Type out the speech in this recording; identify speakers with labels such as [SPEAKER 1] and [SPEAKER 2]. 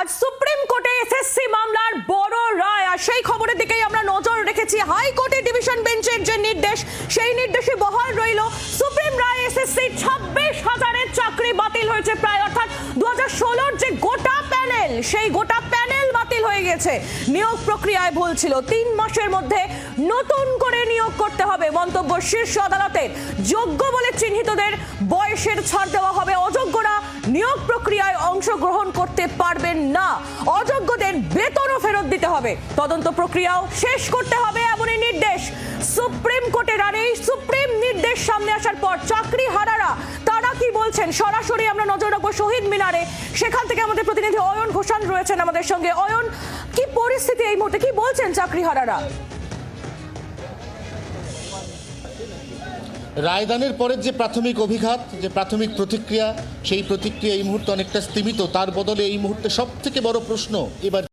[SPEAKER 1] আজ সুপ্রিম কোর্টে এসএসসি মামলার বড় রায়। আর সেই খবরের দিকেই আমরা নজর রেখেছি। হাইকোর্টের ডিভিশন বেঞ্চের যে নির্দেশ, সেই নির্দেশে বহাল রইল সুপ্রিম রায় এসএসসি ছাব্বিশ হাজারের চাকরি বাতিল হয়েছে প্রায়, অর্থাৎ দু যে গোটা প্যানেল, সেই গোটা প্যানেল বাতিল হয়ে গেছে। নিয়োগ প্রক্রিয়ায় ভুল ছিল। তিন মাসের মধ্যে নতুন করে নিয়োগ করতে হবে। মন্তব্য শীর্ষ আদালতের। যোগ্য বলে চিহ্নিতদের নিয়োগ প্রক্রিয়ায় অংশগ্রহণ করতে পারবেন না। অযোগ্যদের বেতনও ফেরত দিতে হবে। তদন্ত প্রক্রিয়াও শেষ করতে হবে এমনই নির্দেশ। সুপ্রিম কোর্টের আর এই সুপ্রিম নির্দেশ সামনে আসার পর চাকরি হারারা। তারা কি বলছেন? সরাসরি আমরা নজর রাখব শহীদ মিনারে। সেখান থেকে আমাদের প্রতিনিধি অয়ন ঘোষাল রয়েছেন আমাদের সঙ্গে। অয়ন, কি পরিস্থিতি এই মুহূর্তে? কি বলছেন চাকরি হারারা?
[SPEAKER 2] রায়দানের পরের যে প্রাথমিক অভিঘাত, যে প্রাথমিক প্রতিক্রিয়া, সেই প্রতিক্রিয়া এই মুহূর্তে অনেকটা স্তীমিত। তার বদলে এই মুহূর্তে সব থেকে বড় প্রশ্ন এবার